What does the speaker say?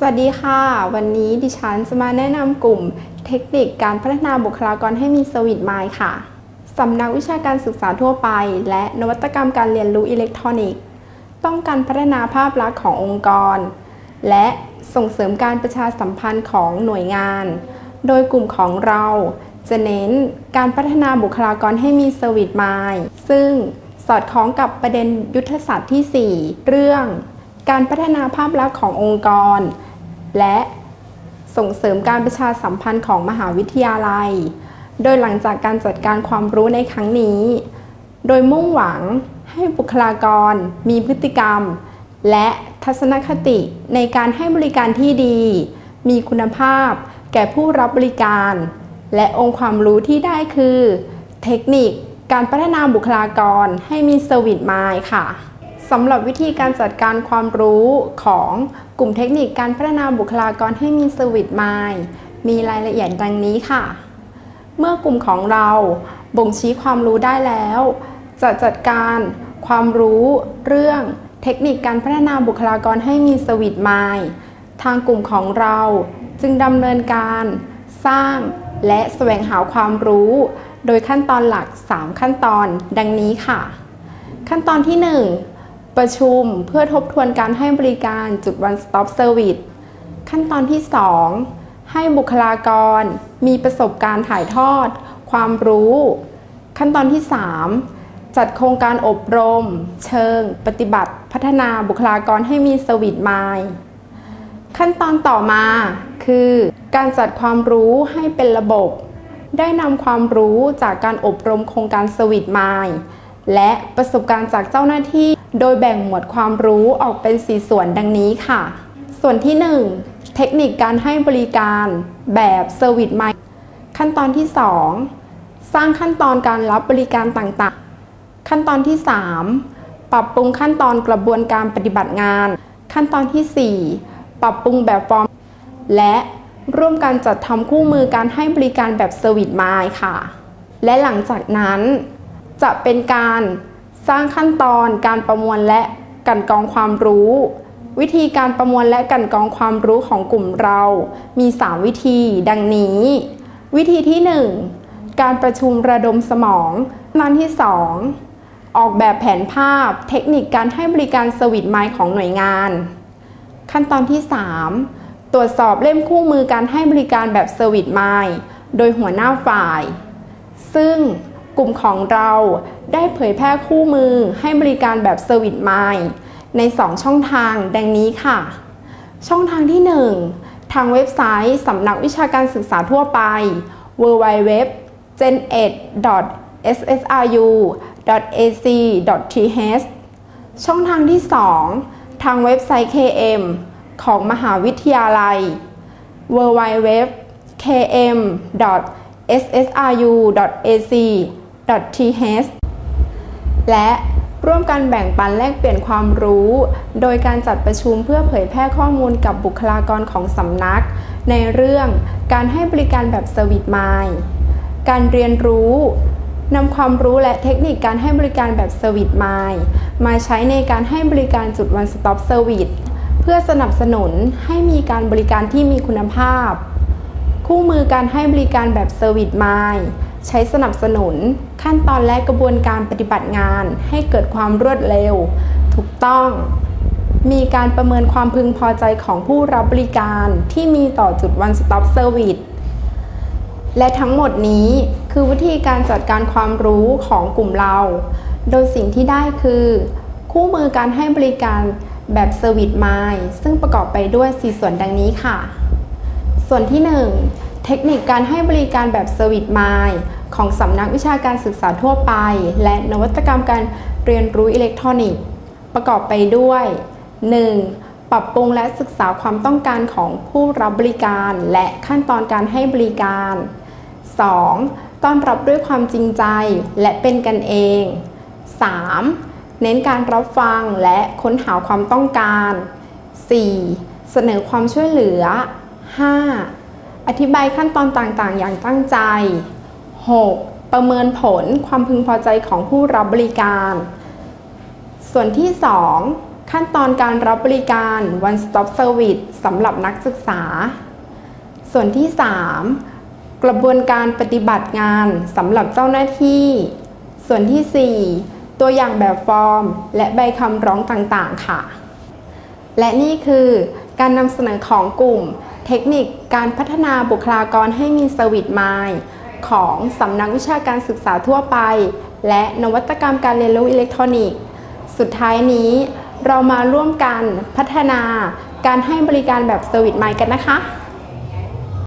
สวัสดีค่ะ วันนี้ดิฉันจะมาแนะนำกลุ่มเทคนิคการพัฒนาบุคลากรให้มีสวิตไมล์ค่ะสำนักวิชาการศึกษาทั่วไป และนวัตกรรมการเรียนรู้อิเล็กทรอนิกส์ ต้องการพัฒนาภาพลักษณ์ขององค์กร และส่งเสริมการประชาสัมพันธ์ของหน่วยงาน โดยกลุ่มของเราจะเน้นการพัฒนาบุคลากรให้มีสวิตไมล์ซึ่งสอดคล้องกับประเด็นยุทธศาสตร์ที่ 4 เรื่อง การพัฒนาภาพลักษณ์ขององค์กร และส่งเสริมการประชาสัมพันธ์ของมหาวิทยาลัย โดยหลังจากการจัดการความรู้ในครั้งนี้ โดยมุ่งหวังให้บุคลากรมีพฤติกรรม และทัศนคติในการให้บริการที่ดี มีคุณภาพ แก่ผู้รับบริการ และองค์ความรู้ที่ได้คือ เทคนิคการพัฒนาบุคลากรให้มีสวิตไมล์ค่ะ สำหรับวิธีการจัดการความรู้ของกลุ่มเทคนิคการพัฒนาบุคลากรให้มีสวิตไมล์มีรายละเอียดดังนี้ค่ะ เมื่อกลุ่มของเราบ่งชี้ความรู้ได้แล้ว จะจัดการความรู้เรื่องเทคนิคการพัฒนาบุคลากรให้มีสวิตไมล์ทางกลุ่มของเราจึงดำเนินการ สร้างและแสวงหาความรู้ โดยขั้นตอนหลัก 3 ขั้นตอนดังนี้ค่ะ ขั้นตอนที่ 1 ประชุมเพื่อทบทวนการให้บริการจุด one stop service ขั้นตอนที่ 2 ให้บุคลากร มีประสบการณ์ถ่ายทอด ความรู้ ขั้นตอนที่ 3 จัดโครงการอบรม เชิง ปฏิบัติ พัฒนาบุคลากรให้มีสวิตไมล์ขั้นตอนต่อมาคือ การจัดความรู้ให้เป็นระบบ ได้นำความรู้จากการอบรมโครงการสวิตไมล์และประสบการณ์จากเจ้าหน้าที่ โดยแบ่งหมวดความรู้ออกเป็น 4 ส่วนดังนี้ค่ะ ส่วนที่ 1 เทคนิคการให้บริการแบบเซอร์วิสไมล์ขั้นตอนที่ 2 สร้างขั้นตอนการรับบริการต่างๆ ขั้นตอนที่ 3 ปรับปรุงขั้นตอนกระบวนการปฏิบัติงาน ขั้นตอนที่ 4 ปรับปรุงแบบฟอร์ม และร่วมกันจัดทำคู่มือการให้บริการแบบเซอร์วิสไมล์ค่ะ และหลังจากนั้นจะเป็นการ สร้างขั้นตอนการประมวลและกันกองความรู้ วิธีการประมวลและกันกองความรู้ของกลุ่มเรา มี 3 วิธี ดังนี้ วิธีที่ 1 การประชุมระดมสมองขั้นที่ 2 ออกแบบแผนภาพ เทคนิคการให้บริการสวิตไมล์ของหน่วยงาน ขั้นตอนที่ 3 ตรวจสอบเล่มคู่มือการให้บริการแบบเซอร์วิสไมล์โดยหัวหน้าฝ่าย ซึ่ง กลุ่มของเราได้เผยแพร่คู่มือให้บริการแบบเซอร์วิสไมล์ใน 2 ช่องทางดังนี้ค่ะ ช่องทางที่ 1 ทางเว็บไซต์สำนักวิชาการศึกษาทั่วไป www gen8.ssru.ac.th ช่องทางที่ 2 ทางเว็บไซต์ KM ของมหาวิทยาลัย www .th และร่วมกันแบ่งปันแลกเปลี่ยนความรู้ โดยการจัดประชุมเพื่อเผยแพร่ข้อมูลกับบุคลากรของสำนัก ในเรื่องการให้บริการแบบสวิตไมล์การเรียนรู้นำความรู้และเทคนิคการให้บริการแบบสวิตไมล์มาใช้ในการให้บริการจุด one stop service เพื่อสนับสนุนให้มีการบริการที่มีคุณภาพ คู่มือการให้บริการแบบเซอร์วิสไมล์ ใช้สนับสนุน ขั้นตอนและกระบวนการปฏิบัติงานให้เกิดความรวดเร็ว ถูกต้อง มีการประเมินความพึงพอใจของผู้รับบริการที่มีต่อจุด one stop service และทั้งหมดนี้คือวิธีการจัดการความรู้ของกลุ่มเรา โดยสิ่งที่ได้คือ คู่มือการให้บริการแบบเซอร์วิสไมล์ซึ่งประกอบไปด้วย 4 ส่วนดังนี้ค่ะ ส่วนที่ 1 เทคนิคการให้บริการแบบเซอร์วิสไมล์ของสำนักวิชาการศึกษาทั่วไป และนวัตกรรมการเรียนรู้อิเล็กทรอนิกส์ ประกอบไปด้วย 1. ปรับปรุงและศึกษาความต้องการของผู้รับบริการและขั้นตอนการให้บริการ 2. ต้อนรับด้วยความจริงใจและเป็นกันเอง 3. เน้นการรับฟังและค้นหาความต้องการ 4. เสนอความช่วยเหลือ 5. อธิบายขั้นตอนต่างๆ อย่างตั้งใจ 6. ประเมินผลความพึงพอใจของผู้รับบริการ ส่วนที่ 2 ขั้นตอนการรับบริการ one stop service สำหรับนักศึกษา ส่วนที่ 3 กระบวนการปฏิบัติงานสำหรับเจ้าหน้าที่ ส่วนที่ 4 ตัวอย่างแบบฟอร์ม และใบคำร้องต่างๆ ค่ะ และนี่คือการนำเสนอของกลุ่ม เทคนิคการพัฒนาบุคลากรให้มีสวิตไมล์ของสำนักวิชาการศึกษาทั่วไป และนวัตกรรมการเรียนรู้อิเล็กทรอนิกส์ สุดท้ายนี้เรามาร่วมกันพัฒนาการให้บริการแบบสวิตไมล์กันนะคะ